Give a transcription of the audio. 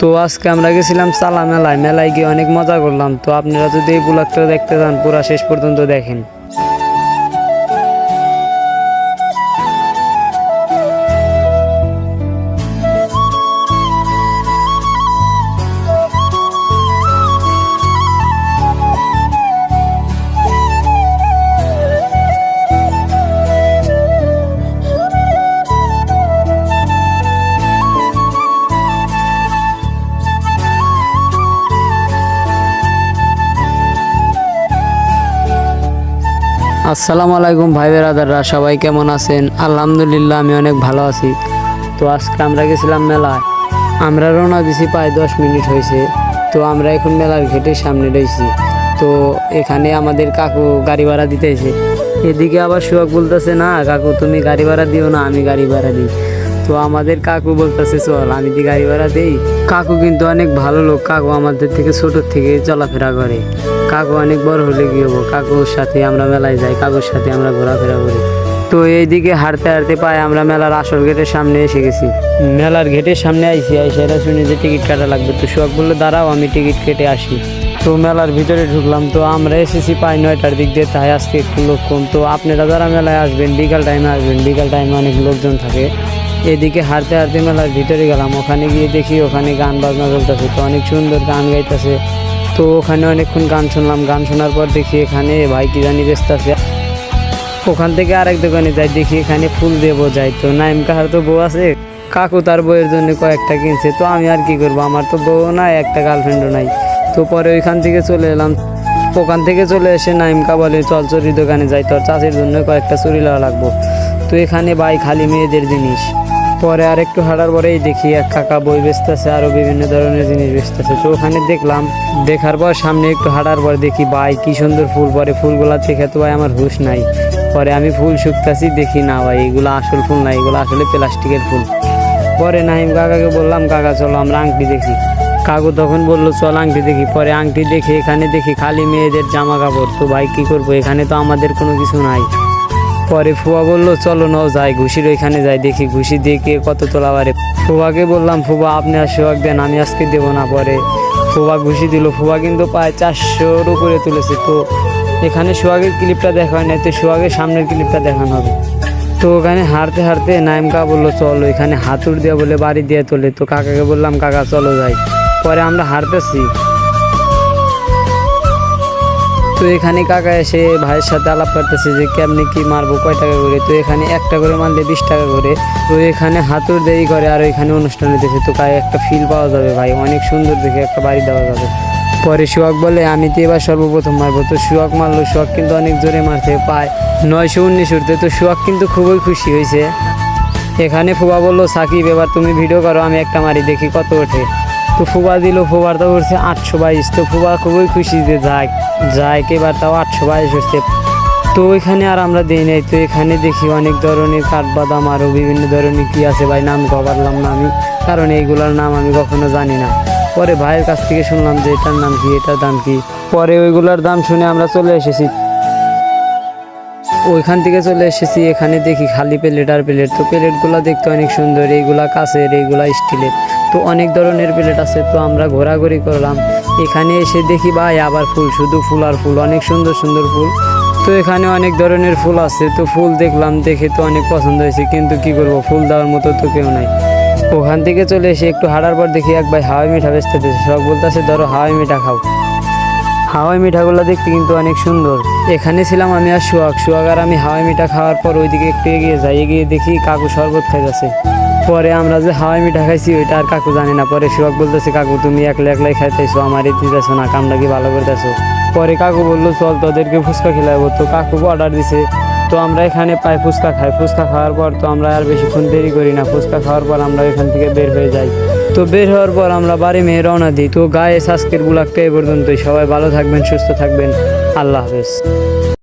তো আজকে আমরা গেছিলাম চালা মেলায় মেলায় গিয়ে অনেক মজা করলাম। তো আপনারা যদি এই ব্লগটা দেখতে চান, পুরা শেষ পর্যন্ত দেখেন। আসসালামু আলাইকুম ভাই বেরাদাররা, সবাই কেমন আছেন? আলহামদুলিল্লাহ, আমি অনেক ভালো আছি। তো আজকে আমরা গেছিলাম মেলায়। আমরা রওনা দিছি প্রায় দশ মিনিট হয়েছে। তো আমরা এখন মেলার গেটের সামনে রয়েছি। তো এখানে আমাদের কাকু গাড়ি ভাড়া দিতেছে। এদিকে আবার সুয়াক বলতেছে, না, কাকু, তুমি গাড়ি ভাড়া দিও না, আমি গাড়ি ভাড়া দিই। তো আমাদের কাকু বলতেছে, চল, আমি দি গাড়ি ভাড়া দেই। কাকু কিন্তু অনেক ভালো লোক। কাকু আমাদের থেকে ছোট থেকে চলাফেরা করে। কাকু অনেক বড় হলে কি হব? কাকুর সাথে আমরা মেলায় যাই, কাকুর সাথে আমরা ঘোরাফেরা করি। তো এইদিকে হাঁটতে হাঁটতে পাই আমরা মেলার আসল গেটের সামনে এসে গেছি। মেলার গেটের সামনে আইসি আইসি এরা শুনে যে টিকিট কাটা লাগবে। তো শখ বলল, দাঁড়াও, আমি টিকিট কেটে আসি। তো মেলার ভিতরে ঢুকলাম। তো আমরা এসেছি পাই নয়টার দিক দিয়ে। তাই আজকে একটু লোক কম। তো আপনারা যারা মেলায় আসবেন, বিকাল টাইমে আসবেন, বিকাল টাইমে অনেক লোকজন থাকে। এদিকে হাঁটতে হাঁটতে মেলার ভিতরে গেলাম। ওখানে গিয়ে দেখি ওখানে গান বাজনা চলতেছে, তো অনেক সুন্দর গান গাইতেছে। তো ওখানে অনেকক্ষণ গান শুনলাম। গান শোনার পর দেখি এখানে ভাই কি জানি ব্যস্ত আছে। ওখান থেকে আরেক দোকানে যাই, দেখি এখানে ফুল দেবো যাই। তো নাইম কাহার তো বউ আছে, কাকু তার বউয়ের জন্য কয়েকটা কিনছে। তো আমি আর কি করব? আমার তো বউ নাই, একটা গার্লফ্রেন্ডও নাই। তো পরে ওইখান থেকে চলে এলাম। ওখান থেকে চলে এসে নাইমকা বলে, চল চুরি দোকানে যাই। তোর চাষির জন্য কয়েকটা চুরি লাগা লাগবো। তো এখানে ভাই খালি মেয়েদের জিনিস। পরে আর একটু হাঁটার পরেই দেখি এক কাকা বই বেচতেছে আরও বিভিন্ন ধরনের জিনিস বেচতেছে। তো ওখানে দেখলাম, দেখার পর সামনে একটু হাঁটার পর দেখি, ভাই, কি সুন্দর ফুল। পরে ফুলগুলা দেখে তো ভাই আমার হুশ নাই। পরে আমি ফুল শুকতাছি, দেখি, না ভাই, এগুলো আসল ফুল না, এগুলো আসলে প্লাস্টিকের ফুল। পরে নাহিম কাকাকে বললাম, কাকা, চলো আমরা আংটি দেখি। কাকু তখন বলল, চল আংটি দেখি। পরে আংটি দেখি এখানে দেখি খালি মেয়েদের জামা কাপড় তো ভাই, কী করব? এখানে তো আমাদের কোনো কিছু নাই। পরে ফুয়া বলল, চলো নাও, যাই। ঘুষির ওইখানে যাই, দেখি ঘুষি দিয়ে কে কত তোলা পারে ফুয়াকে বললাম ফুবা আপনি আর সোহাগ দেন, আমি আজকে দেবো না। পরে ফুবা ঘুষি দিল ফুবা কিন্তু প্রায় চারশোর উপরে তুলেছে। তো এখানে সোহাগের ক্লিপটা দেখা হয় না তো সোহাগের সামনের ক্লিপটা দেখানো হবে। তো ওখানে হারতে হারতে নাইমকা বলল, চলো এখানে হাতুড় দিয়ে বলে বাড়ি দিয়ে তোলে। তো কাকাকে বললাম, কাকা, চলো যাই। পরে আমরা হারতেছি তো এখানে কাকা এসে ভাইয়ের সাথে আলাপ করতেছে যে কেমনি কি মারবো, কয় টাকা করে? তো এখানে একটা করে মারলে বিশ টাকা করে। তো এখানে হাতুর দেরি করে আর এখানে অনুষ্ঠান হইতেছে। তো কায় একটা ফিল পাওয়া যাবে ভাই, অনেক সুন্দর দেখে একটা বাড়ি দেওয়া যাবে। পরে সুয়াক বলে, আমি তো এবার সর্বপ্রথম মারবো। তো সুয়াক মারলো, সুয়াক কিন্তু অনেক জোরে মারতে পায় নয়শো উনিশ উঠতে। তো সুয়াক কিন্তু খুবই খুশি হয়েছে এখানে ফুবা বলল, সাকিব, এবার তুমি ভিডিও করো, আমি একটা মারি দেখি কত ওঠে। তো ফুবা দিল, ফুবার তো উঠছে আটশো বাইশ। তো ফুবা খুবই খুশি যে যাক যাক, এবার তাও আটশো বাইশ উঠছে তো ওইখানে আর আমরা দিই নাই, তো এখানে দেখি অনেক ধরনের কাঠবাদাম আরও বিভিন্ন ধরনের কী আছে। ভাই, নাম পারলাম না আমি, কারণ এইগুলোর নাম আমি কখনো জানি না। পরে ভাইয়ের কাছ থেকে শুনলাম যে এটার নাম কি, এটার দাম কি। পরে ওইগুলোর দাম শুনে আমরা চলে এসেছি। ওইখান থেকে চলে এসেছি, এখানে দেখি খালি প্লেট আর প্লেট। তো প্লেটগুলো দেখতে অনেক সুন্দর, এইগুলা কাঁচের এইগুলা স্টিলের। তো অনেক ধরনের প্লেট আছে, তো আমরা ঘোরাঘুরি করলাম। এখানে এসে দেখি ভাই আবার ফুল, শুধু ফুল আর ফুল, অনেক সুন্দর সুন্দর ফুল। তো এখানে অনেক ধরনের ফুল আছে, তো ফুল দেখলাম, দেখে তো অনেক পছন্দ হয়েছে, কিন্তু কি করব, ফুল দেওয়ার মতো তো কেউ নাই। ওখান থেকে চলে এসে একটু হাঁটার পর দেখি এক ভাই হাওয়াই মিঠা বেচতেছে সব বলতেছে, ধরো হাওয়াই মিঠা খাও। হাওয়াই মিঠাগুলো দেখতে কিন্তু অনেক সুন্দর। এখানে ছিলাম আমি আর সুয়াগ সুয়াগ আর আমি হাওয়াই মিঠা খাওয়ার পর ওইদিকে একটু এগিয়ে যাই, এগিয়ে দেখি কাকু শরবত খাইতেছে। পরে আমরা যে হাওয়াই মিঠা খাইছি, ওইটা আর কাকু জানি না। পরে সুয়াগ বলতেছে, কাকু, তুমি একলা একলাই খাইতেছো, আমার দিতেছো না, কামটা কি ভালো করতেছো? পরে কাকু বলল, চল, তোদেরকে ফুচকা খেলাবো। তো কাকু অর্ডার দিছে। তো আমরা এখানে পাই ফুচকা খাই। ফুচকা খাওয়ার পর তো আমরা আর বেশিক্ষণ দেরি করি না। ফুচকা খাওয়ার পর আমরা এখান থেকে বের হয়ে যাই। তো বের হওয়ার পর আমরা বাড়ি মেয়ে রওনা দিই। তো গায়ে আজকের বুলাকটা এ পর্যন্তই। সবাই ভালো থাকবেন, সুস্থ থাকবেন। আল্লাহ হাফেজ।